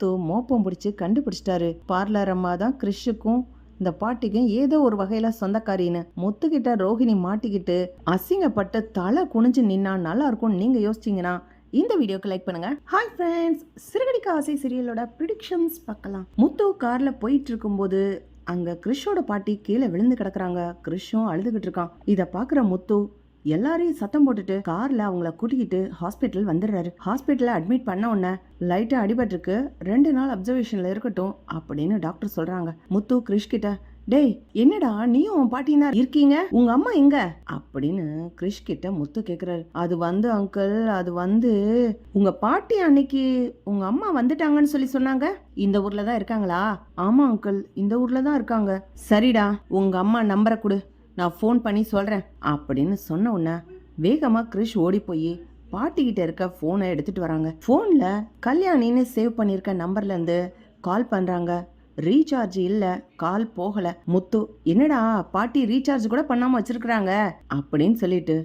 முத்து மோப்பம் பிடிச்சி கண்டுபிடிச்சிட்டாரு. பார்லர் அம்மா தான் கிறிஷுக்கும் இந்த பாட்டிக்கும் ஏதோ ஒரு வகையில சொந்தக்காரின்னு. முத்துக்கிட்ட ரோஹிணி மாட்டிக்கிட்டு அசிங்கப்பட்டு தலை குனிஞ்சு நின்னா நல்லா இருக்கும் நீங்க யோசிச்சீங்கன்னா இந்த வீடியோக்கு லைக் பண்ணுங்க. ஹாய் ஃப்ரெண்ட்ஸ் சிறுகடிக்க ஆசை சீரியலோட ப்ரிடிக்ஷன்ஸ் பார்க்கலாம். முத்து கார்ல போயிட்டு இருக்கும்போது அங்க கிறிஷோட பாட்டி கீழே விழுந்து கிடக்குறாங்க. கிறிஷும் அழுதுகிட்டு இருக்கான். இதை பாக்குற முத்து எல்லாரையும் சத்தம் போட்டுட்டு கார்ல அவங்கள கூட்டிக்கிட்டு ஹாஸ்பிட்டல் வந்துடுறாரு. ஹாஸ்பிட்டல்ல அட்மிட் பண்ண உடனே லைட்டா அடிபட்டிருக்கு. ரெண்டு நாள் அப்சர்வேஷன்ல இருக்கட்டும் அப்படின்னு டாக்டர் சொல்றாங்க. முத்து கிறிஷ் கிட்ட டேய் என்னடா நீயும் உன் பாட்டினா இருக்கீங்க? உங்க அம்மா எங்க? அப்படின்னு கிறிஷ் கிட்ட முத்து கேக்குறாரு. அது வந்து அங்கிள் அது வந்து உங்க பாட்டி அன்னைக்கு உங்க அம்மா வந்துட்டாங்கன்னு சொல்லி சொன்னாங்க. இந்த ஊர்ல தான் இருக்காங்களா? ஆமா அங்கிள் இந்த ஊர்ல தான் இருக்காங்க. சரிடா உங்க அம்மா நம்பரை கொடு. நான் ஃபோன் பண்ணி சொல்கிறேன் அப்படின்னு சொன்ன உடனே வேகமாக கிறிஷ் ஓடி போய் பாட்டிக்கிட்ட இருக்க ஃபோனை எடுத்துட்டு வராங்க. ஃபோனில் கல்யாணின்னு சேவ் பண்ணியிருக்க நம்பர்லேருந்து கால் பண்ணுறாங்க ரீசார்ஜ் இல்லை கால் போகலை. முத்து என்னடா பாட்டி ரீசார்ஜ் கூட பண்ணாமல் வச்சிருக்கிறாங்க அப்படின்னு சொல்லிட்டு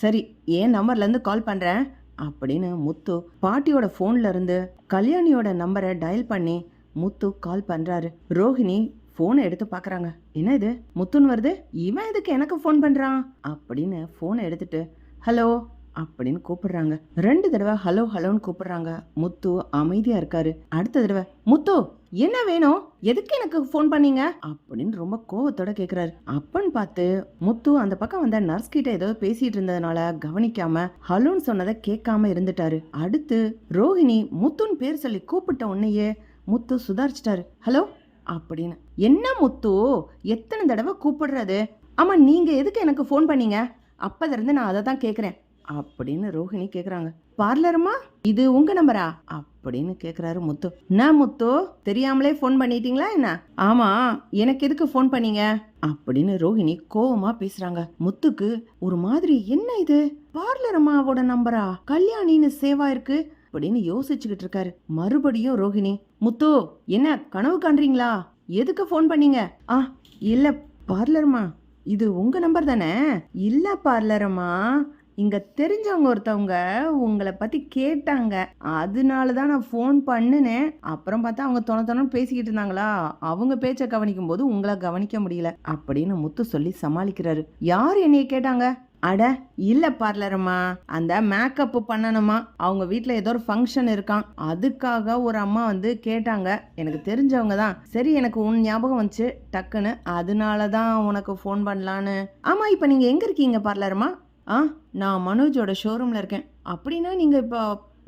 சரி ஏன் நம்பர்லேருந்து கால் பண்ணுறேன் அப்படின்னு முத்து பாட்டியோட ஃபோன்லேருந்து கல்யாணியோட நம்பரை டயல் பண்ணி முத்து கால் பண்ணுறாரு ரோஹிணி ஃபோனை எடுத்து பார்க்குறாங்க என்ன இது முத்துன்னு வருது? இவன் எதுக்கு எனக்கு ஃபோன் பண்ணுறான் அப்படின்னு ஃபோனை எடுத்துட்டு ஹலோ? அப்படின்னு கூப்பிடுறாங்க. ரெண்டு தடவை ஹலோ ஹலோன்னு கூப்பிடுறாங்க. முத்து அமைதியா இருக்காரு. அடுத்த தடவை முத்து என்ன வேணும்? எதுக்கு எனக்கு ஃபோன் பண்ணீங்க? அப்படின்னு ரொம்ப கோவத்தோட கேக்குறாரு. அப்பன்னு பார்த்து முத்து அந்த பக்கம் வந்த நர்ஸ் கிட்ட ஏதோ பேசிட்டு இருந்ததுனால கவனிக்காம ஹலோன்னு சொன்னதை கேட்காம இருந்துட்டாரு. அடுத்து ரோஹிணி முத்துன்னு பேர் சொல்லி கூப்பிட்ட உன்னையே முத்து சுதாரிச்சிட்டாரு. ஹலோ? அப்படின்னு. என்ன முத்து? எத்தனை தடவை கூப்பிடுறது? ஆமாம் நீங்கள் எதுக்கு எனக்கு ஃபோன் பண்ணீங்க? அப்போதிருந்து இருந்து நான் அதை தான் கேட்குறேன். அப்படின்னு ரோஹிணி கேட்குறாங்க. பார்லருமா? இது உங்க நம்பரா அப்படின்னு கேக்குறாரு முத்து. என்ன முத்து? தெரியாமலே ஃபோன் பண்ணிட்டீங்களா என்ன? ஆமா எனக்கு எதுக்கு ஃபோன் பண்ணீங்க? அப்படின்னு ரோஹிணி கோவமா பேசுறாங்க. முத்துக்கு ஒரு மாதிரி என்ன இது? பார்லர் அம்மாவோட நம்பரா கல்யாணின்னு சேவா இருக்கு. அப்படின்னு யோசிச்சுக்கிட்டு இருக்காரு மறுபடியும் ரோஹிணி முத்து என்ன கனவு காண்றீங்களா? எதுக்கு ஃபோன் பண்ணீங்க? ஆ இல்ல பார்லர்மா இது உங்க நம்பர் தானே? இல்ல பார்லரம்மா இங்க தெரிஞ்சவங்க ஒருத்தவங்க உங்களை பத்தி கேட்டாங்க. அதனால தான் நான் ஃபோன் பண்ணினேன். அப்புறம் பார்த்தா அவங்க தொண தொணன்னு பேசிக்கிட்டு இருந்தாங்களா? அவங்க பேச்சை கவனிக்கும் போது உங்களை கவனிக்க முடியல அப்படின்னு முத்து சொல்லி சமாளிக்கிறாரு. யார் என்னைய கேட்டாங்க? அட இல்ல பார்லருமா அந்த மேக்கப் பண்ணணுமா? அவங்க வீட்டில் ஏதோ ஒரு ஃபங்க்ஷன் இருக்கான் அதுக்காக ஒரு அம்மா வந்து கேட்டாங்க. எனக்கு தெரிஞ்சவங்க தான். சரி எனக்கு உன் ஞாபகம் வந்துச்சு. டக்குன்னு அதனால தான் உனக்கு ஃபோன் பண்ணலான்னு. ஆமா இப்போ நீங்க எங்க இருக்கீங்க பார்லருமா ஆ நான் மனோஜோட ஷோரூம்ல இருக்கேன். அப்படின்னா நீங்க இப்போ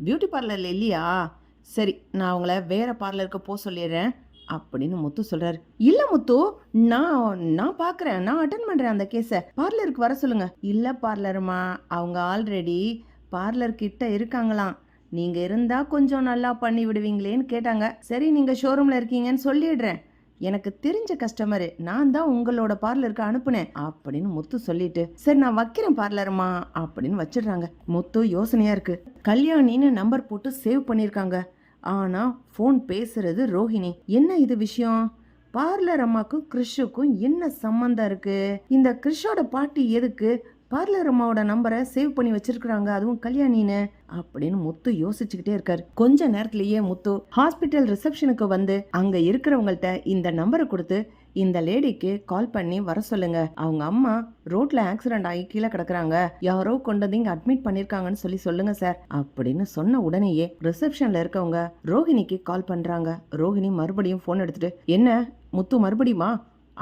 பியூட்டி பார்லர்ல இல்லையா? சரி நான் உங்களை வேற பார்லருக்கு போக சொல்லிடுறேன். அப்படின்னு முத்து சொல்றாரு. இல்ல முத்து நான் நான் பாக்குறேன் நான் அட்டன் பண்றேன் அந்த கேஸ பார்லருக்கு வர சொல்லுங்க. இல்ல பார்லருமா அவங்க ஆல்ரெடி பார்லர் கிட்ட இருக்காங்களாம். நீங்க இருந்தா கொஞ்சம் நல்லா பண்ணி விடுவீங்களேன்னு கேட்டாங்க. சரி நீங்க ஷோரூம்ல இருக்கீங்கன்னு சொல்லிடுறேன். எனக்கு தெரிஞ்ச கஸ்டமரு நான் தான் உங்களோட பார்லருக்கு அனுப்புனேன் அப்படின்னு முத்து சொல்லிட்டு சரி நான் வைக்கிறேன் பார்லருமா அப்படின்னு வச்சிடுறாங்க. முத்து யோசனையா இருக்கு. கல்யாணின்னு நம்பர் போட்டு சேவ் பண்ணியிருக்காங்க ஆனால் ஃபோன் பேசுறது ரோஹிணி. என்ன இது விஷயம்? பார்லர் அம்மாக்கும் கிறிஷுக்கும் என்ன சம்மந்தம் இருக்கு? இந்த கிறிஷோட பாட்டி எதுக்கு? பார்லர் அம்மாவோட நம்பரை சேவ் பண்ணி வச்சிருக்கிறாங்க அதுவும் கல்யாணின்னு அப்படின்னு முத்து யோசிச்சுக்கிட்டே இருக்காரு. கொஞ்ச நேரத்திலேயே முத்து ஹாஸ்பிட்டல் ரிசப்ஷனுக்கு வந்து அங்க இருக்கிறவங்கள்ட்ட இந்த நம்பரை கொடுத்து இந்த லேடிக்கு கால் பண்ணி வர சொல்லுங்க. அவங்க அம்மா ரோட்ல ஆக்சிடென்ட் ஆகி கீழே கிடக்குறாங்க. யாரோ கொண்டு வந்து இங்க அட்மிட் பண்ணிருக்காங்கன்னு சொல்லி சொல்லுங்க சார் அப்படின்னு சொன்ன உடனேயே ரிசப்ஷன்ல இருக்கவங்க ரோஹிணிக்கு கால் பண்றாங்க. ரோஹிணி மறுபடியும் ஃபோன் எடுத்துட்டு என்ன முத்து மறுபடியுமா?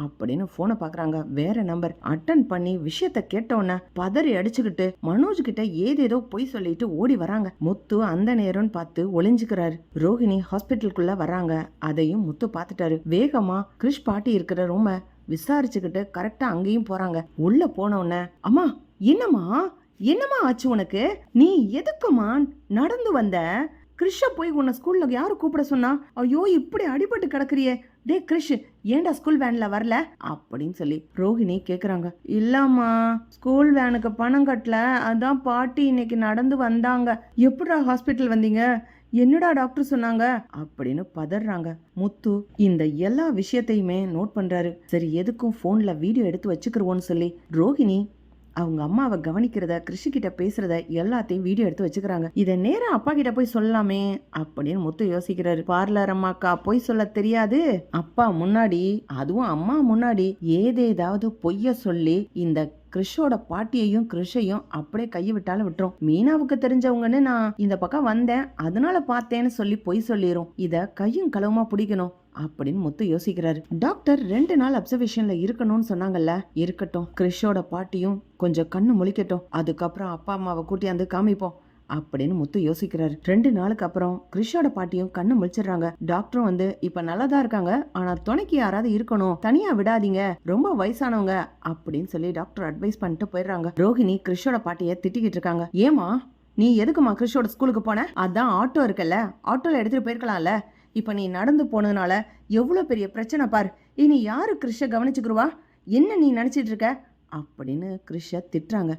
அப்படின்னு போனை பார்க்குறாங்க வேற நம்பர் அட்டன் பண்ணி விஷயத்த கேட்டவுடனே பதறி அடிச்சுக்கிட்டு மனோஜ் கிட்ட ஏதேதோ பொய் சொல்லிட்டு ஓடி வராங்க. முத்து அந்த நேரம்னு பார்த்து ஒளிஞ்சுக்கிறாரு. ரோஹிணி ஹாஸ்பிட்டலுக்குள்ள வராங்க. அதையும் முத்து பார்த்துட்டாரு. வேகமா கிறிஷ் பாட்டி இருக்கிற ரூம விசாரிச்சுக்கிட்டு கரெக்டா அங்கேயும் போறாங்க. உள்ள போன அம்மா என்னம்மா? என்னம்மா ஆச்சு உனக்கு? நீ எதுக்குமா நடந்து வந்த? கிறிஷ போய் உன்னை ஸ்கூல்ல யாரு கூப்பிட சொன்னா? ஐயோ இப்படி அடிபட்டு கிடக்குறியே. டே கிரிஷ் ஏன்டா ஸ்கூல் வேன்ல வரல? அப்படின்னு சொல்லி ரோஹிணி கேக்குறாங்க. இல்லம்மா ஸ்கூல் வேனுக்கு பணம் கட்டல. அதான் பாட்டி இன்னைக்கு நடந்து வந்தாங்க. எப்படா ஹாஸ்பிட்டல் வந்தீங்க? என்னடா டாக்டர் சொன்னாங்க? அப்படின்னு பதறாங்க. முத்து இந்த எல்லா விஷயத்தையுமே நோட் பண்றாரு. சரி எதுக்கும் போன்ல வீடியோ எடுத்து வச்சுக்கிருவோன்னு சொல்லி ரோஹிணி அவங்க அம்மாவை கவனிக்கிறத கிருஷி கிட்ட பேசுறத எல்லாத்தையும் வீடியோ எடுத்து வச்சுக்கிறாங்க. இதை நேரம் அப்பா கிட்ட போய் சொல்லலாமே அப்படின்னு முத்து யோசிக்கிறாரு. பார்லர் அம்மாக்கா போய் சொல்ல தெரியாது. அப்பா முன்னாடி அதுவும் அம்மா முன்னாடி ஏதேதாவது பொய்ய சொல்லி இந்த கிறிஷோட பாட்டியையும் கிறிஷையும் அப்படியே கையை விட்டாலும் விட்டுரும். மீனாவுக்கு தெரிஞ்சவங்கன்னு நான் இந்த பக்கம் வந்தேன். அதனால பார்த்தேன்னு சொல்லி பொய் சொல்லிடும் இதை கையும் களவுமா பிடிக்கணும் அப்படின்னு முத்து யோசிக்கிறாரு. டாக்டர் ரெண்டு நாள் அப்சர்வேஷன்ல இருக்கணும்னு சொன்னாங்கல்ல. இருக்கட்டும் கிறிஷோட பாட்டியும் கொஞ்சம் கண்ணு முழிக்கட்டும். அதுக்கப்புறம் அப்பா அம்மாவை கூட்டியாந்து காமிப்போம். அப்படின்னு முத்து யோசிக்கிறாரு. ரெண்டு நாளுக்கு அப்புறம் கிறிஷோட பாட்டியும் கண்ணு முழிச்சிடுறாங்க. டாக்டரும் வந்து இப்ப நல்லா தான் இருக்காங்க ஆனா துணைக்கு யாராவது இருக்கணும். தனியா விடாதீங்க. ரொம்ப வயசானவங்க. அப்படின்னு சொல்லி டாக்டர் அட்வைஸ் பண்ணிட்டு போயிடுறாங்க. ரோஹிணி கிறிஷோட பாட்டிய திட்டிக்கிட்டு இருக்காங்க. ஏமா நீ எதுக்குமா கிறிஷோட ஸ்கூலுக்கு போன? அதான் ஆட்டோ இருக்குல்ல. ஆட்டோல எடுத்துட்டு போயிருக்கலாம்ல. இப்ப நீ நடந்து போனதுனால எவ்வளவு பெரிய பிரச்சனை பார். இனி யாரு கிறிஷ கவனிச்சுக்கிருவா? என்ன நீ நினைச்சிட்டு இருக்க? அப்படின்னு கிருஷ திட்டுறாங்க.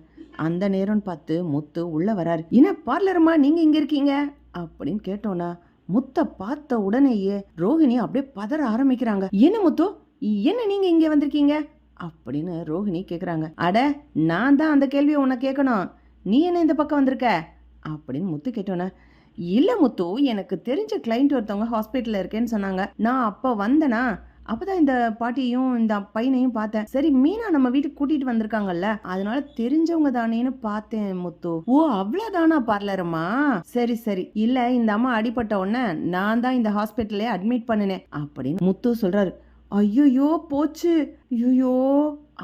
அந்த நேரம்னு பார்த்து முத்து உள்ளே வராரு. என்ன பார்லருமா? நீங்கள் இங்கே இருக்கீங்க? அப்படின்னு கேட்டோன்னா முத்தை பார்த்த உடனேயே ரோஹிணி அப்படியே பதற ஆரம்பிக்கிறாங்க. என்ன முத்து? என்ன நீங்கள் இங்கே வந்திருக்கீங்க? அப்படின்னு ரோஹிணி கேட்குறாங்க அட நான் தான் அந்த கேள்வியை உன்னை கேட்கணும் நீ என்ன இந்த பக்கம் வந்திருக்க? அப்படின்னு முத்து கேட்டோன்னே இல்லை முத்து எனக்கு தெரிஞ்ச கிளைண்ட் ஒருத்தவங்க ஹாஸ்பிட்டலில் இருக்கேன்னு சொன்னாங்க. நான் அப்போ வந்தேனா அப்பதான் இந்த பாட்டியையும் இந்த பையனையும் பார்த்தேன். சரி மீனா நம்ம வீட்டுக்கு கூட்டிட்டு வந்திருக்காங்கல்ல அதனால தெரிஞ்சவங்க தானேன்னு பார்த்தேன் முத்து. ஓ அவ்வளவுதானா பார்லரம்மா சரி சரி. இல்ல இந்த அம்மா அடிபட்ட உடனே நான் தான் இந்த ஹாஸ்பிட்டல்லே அட்மிட் பண்ணினேன் அப்படின்னு முத்து சொல்றாரு. ஐயோ போச்சு. ஐயோ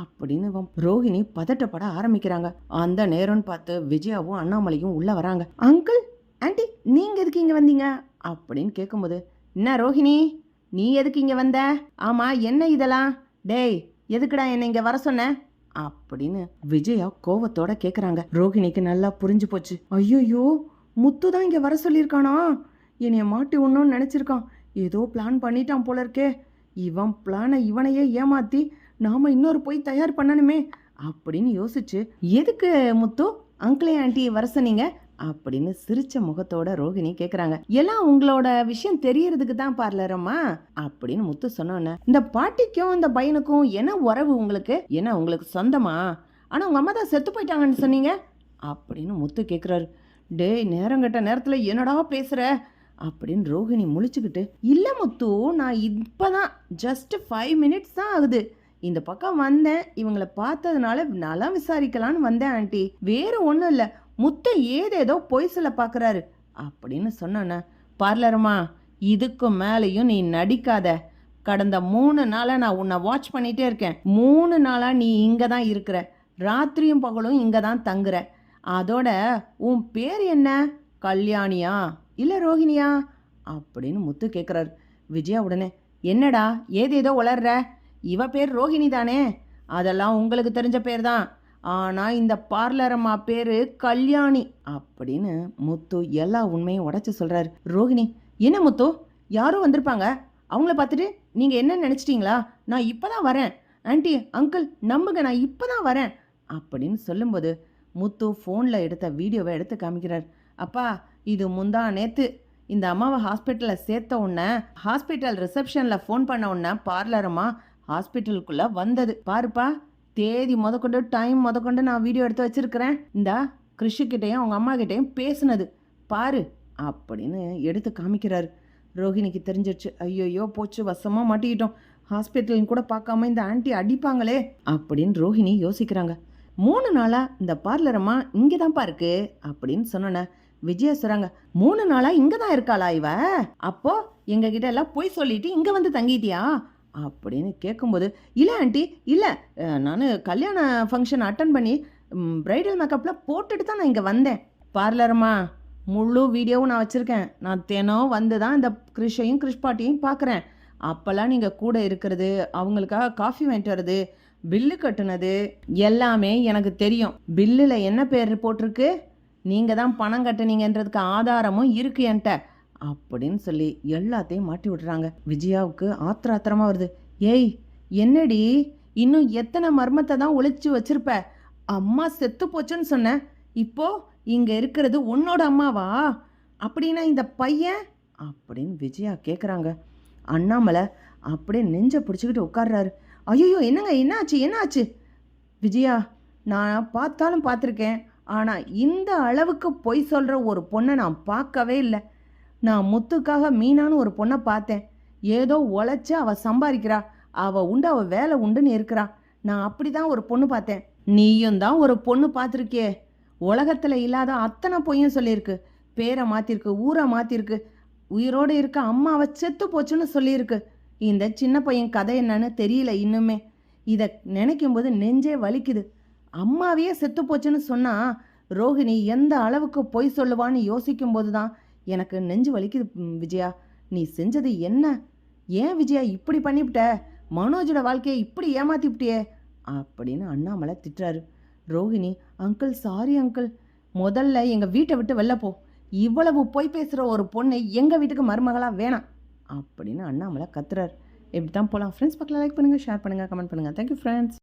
அப்படின்னு இவன் ரோஹிணி பதட்டப்பட ஆரம்பிக்கிறாங்க. அந்த நேரம்னு பார்த்து விஜயாவும் அண்ணாமலையும் உள்ள வராங்க. அங்கிள் ஆண்டி நீங்க எதுக்கு இங்க வந்தீங்க? அப்படின்னு கேட்கும்போது என்ன ரோஹிணி? நீ எதுக்கு இங்கே வந்த? ஆமாம் என்ன இதெல்லாம்? டேய் எதுக்குடா என்னை இங்கே வர சொன்ன? அப்படின்னு விஜயா கோவத்தோட கேட்குறாங்க ரோஹிணிக்கு நல்லா புரிஞ்சு போச்சு. ஐயோ முத்து தான் இங்கே வர சொல்லியிருக்கானா? என்னைய மாட்டி ஒன்றும் நினச்சிருக்கான். ஏதோ பிளான் பண்ணிட்டான் போல இருக்கே. இவன் பிளானை இவனையே ஏமாத்தி நாம இன்னொரு போய் தயார் பண்ணணுமே அப்படின்னு யோசிச்சு எதுக்கு முத்து? அங்கிளே ஆண்டி வர சொன்னீங்க. அப்படின்னு சிரிச்ச முகத்தோட ரோஹிணி கேக்குறாங்க. எல்லாம் உங்களோட விஷயம் தெரியறதுக்கு தான் பார்லரம்மா அப்படின்னு முத்து சொன்னோன்னே இந்த பாட்டிக்கும் இந்த பையனுக்கும் என்ன உறவு உங்களுக்கு? என்ன உங்களுக்கு சொந்தமா? ஆனா உங்க அம்மா தான் செத்து போயிட்டாங்கன்னு சொன்னீங்க? அப்படின்னு முத்து கேக்குறாரு. டேய் நேரம் கட்ட நேரத்துல என்னடா பேசுற? அப்படின்னு ரோகிணி முழிச்சுக்கிட்டு இல்லை முத்து நான் இப்பதான் ஜஸ்ட் ஃபைவ் மினிட்ஸ் தான் ஆகுது. இந்த பக்கம் வந்தேன். இவங்கள பார்த்ததுனால நலம் விசாரிக்கலான்னு வந்தேன் ஆண்டி. வேறு ஒன்றும் இல்லை. முத்து ஏதேதோ பொய் சொல்ல பார்க்குறாரு அப்படின்னு சொன்னேன்ன பார்லருமா இதுக்கு மேலேயும் நீ நடிக்காத. கடந்த மூணு நாளாக நான் உன்னை வாட்ச் பண்ணிகிட்டே இருக்கேன். மூணு நாளாக நீ இங்கே தான் இருக்கிற. ராத்திரியும் பகலும் இங்கே தான் தங்குற. அதோட உன் பேர் என்ன? கல்யாணியா? இல்லை ரோஹிணியா? அப்படின்னு முத்து கேட்குறாரு விஜயா உடனே என்னடா ஏதேதோ உளர்ற. இவ பேர் ரோஹிணி தானே அதெல்லாம் உங்களுக்கு தெரிஞ்ச பேர் தான் ஆனால் இந்த பார்லரம்மா பேர் கல்யாணி அப்படின்னு முத்து எல்லா உண்மையும் உடச்சி சொல்கிறாரு ரோகிணி என்ன முத்து? யாரும் வந்திருப்பாங்க? அவங்கள பார்த்துட்டு நீங்கள் என்ன நினச்சிட்டிங்களா? நான் இப்போ தான் வரேன். ஆண்டி அங்கிள் நம்புங்க நான் இப்போ தான் வரேன் அப்படின்னு சொல்லும்போது முத்து ஃபோனில் எடுத்த வீடியோவை எடுத்து காமிக்கிறார். அப்பா இது முந்தா நேற்று இந்த அம்மாவை ஹாஸ்பிட்டலில் சேர்த்த உடனே ஹாஸ்பிட்டல் ரிசப்ஷனில் ஃபோன் பண்ண உடனே பார்லரம்மா ஹாஸ்பிட்டலுக்குள்ளே வந்தது. பாருப்பா தேதி முதற்கொண்டு டைம் முதற்கொண்டு நான் வீடியோ எடுத்து வச்சுருக்கிறேன். இந்தா கிருஷிக்கிட்டேயும் அவங்க அம்மா கிட்டேயும் பேசுனது. பாரு அப்படின்னு எடுத்து காமிக்கிறாரு. ரோஹிணிக்கு தெரிஞ்சிருச்சு. ஐயோயோ போச்சு வசமாக மாட்டிக்கிட்டோம். ஹாஸ்பிட்டல் கூட பார்க்காம இந்த ஆண்டி அடிப்பாங்களே அப்படின்னு ரோஹிணி யோசிக்கிறாங்க. மூணு நாளாக இந்த பார்லரம்மா இங்கே தான்ப்பா இருக்கு அப்படின்னு சொன்னோன்னே விஜயா சொல்கிறாங்க மூணு நாளாக இங்கே தான் இருக்காளா இவ? அப்போ எங்ககிட்ட எல்லாம் போய் சொல்லிட்டு இங்கே வந்து தங்கிட்டியா? அப்படின்னு கேட்கும்போது இல்லை ஆண்டி இல்லை. நான் கல்யாண ஃபங்க்ஷன் அட்டன் பண்ணி ப்ரைடல் மேக்கப்லாம் போட்டுட்டு தான் நான் இங்கே வந்தேன். பார்லரம்மா முழு வீடியோவும் நான் வச்சுருக்கேன். நான் தினம் வந்து தான் இந்த கிருஷையும் கிருஷ்பாட்டியும் பார்க்குறேன் அப்போல்லாம் நீங்கள் கூட இருக்கிறது அவங்களுக்காக காஃபி வாங்கிட்டு வர்றது பில்லு கட்டுனது எல்லாமே எனக்கு தெரியும். பில்லில் என்ன பேர் போட்டிருக்கு? நீங்கள் தான் பணம் கட்டுனீங்கன்றதுக்கு ஆதாரமும் இருக்கு என்கிட்ட. அப்படின்னு சொல்லி எல்லாத்தையும் மாட்டி விடுறாங்க. விஜயாவுக்கு ஆத்திர ஆத்திரமா வருது. ஏய் என்னடி? இன்னும் எத்தனை மர்மத்தை தான் ஒழிச்சு வச்சிருப்ப? அம்மா செத்து போச்சுன்னு சொன்ன. இப்போ இங்க இருக்கிறது உன்னோட அம்மாவா? அப்படின்னா இந்த பையன்? அப்படின்னு விஜயா கேட்குறாங்க அண்ணாமலை அப்படியே நெஞ்ச பிடிச்சிக்கிட்டு உட்கார்றாரு. ஐயோ என்னங்க என்னாச்சு என்னாச்சு? விஜயா நான் பார்த்தாலும் பார்த்துருக்கேன். ஆனால் இந்த அளவுக்கு பொய் சொல்கிற ஒரு பொண்ணை நான் பார்க்கவே இல்லை. நான் முத்துக்காக மீனான்னு ஒரு பொண்ணை பார்த்தேன். ஏதோ உழைச்சி அவள் சம்பாதிக்கிறா. அவள் உண்டு அவள் வேலை உண்டுன்னு இருக்கிறா. நான் அப்படி தான் ஒரு பொண்ணு பார்த்தேன். நீயும் தான் ஒரு பொண்ணு பார்த்துருக்கியே. உலகத்தில் இல்லாத அத்தனை பொய்யும் சொல்லியிருக்கு. பேரை மாற்றிருக்கு ஊரை மாற்றிருக்கு உயிரோடு இருக்க அம்மாவை செத்து போச்சுன்னு சொல்லியிருக்கு. இந்த சின்ன பையன் கதை என்னன்னு தெரியல இன்னுமே. இதை நினைக்கும் போது நெஞ்சே வலிக்குது. அம்மாவையே செத்து போச்சுன்னு சொன்னால் ரோஹிணி எந்த அளவுக்கு பொய் சொல்லுவான்னு யோசிக்கும்போது தான் எனக்கு நெஞ்சு வலிக்குது விஜயா. நீ செஞ்சது என்ன? ஏன் விஜயா இப்படி பண்ணிவிட்ட? மனோஜோட வாழ்க்கையை இப்படி ஏமாத்திவிட்டியே அப்படின்னு அண்ணாமலை திட்டுறாரு. ரோஹிணி அங்கிள் சாரி அங்கிள் முதல்ல எங்கள் வீட்டை விட்டு வெளில போ. இவ்வளவு பொய் பேசுகிற ஒரு பொண்ணு எங்கள் வீட்டுக்கு மருமகளாக வேணாம் அப்படின்னு அண்ணாமலை கத்துறாரு. இப்படி தான் போகலாம் ஃப்ரெண்ட்ஸ் பக்கத்தில் லைக் பண்ணுங்கள் ஷேர் பண்ணுங்கள் கமெண்ட் பண்ணுங்கள் தேங்க்யூ ஃப்ரெண்ட்ஸ்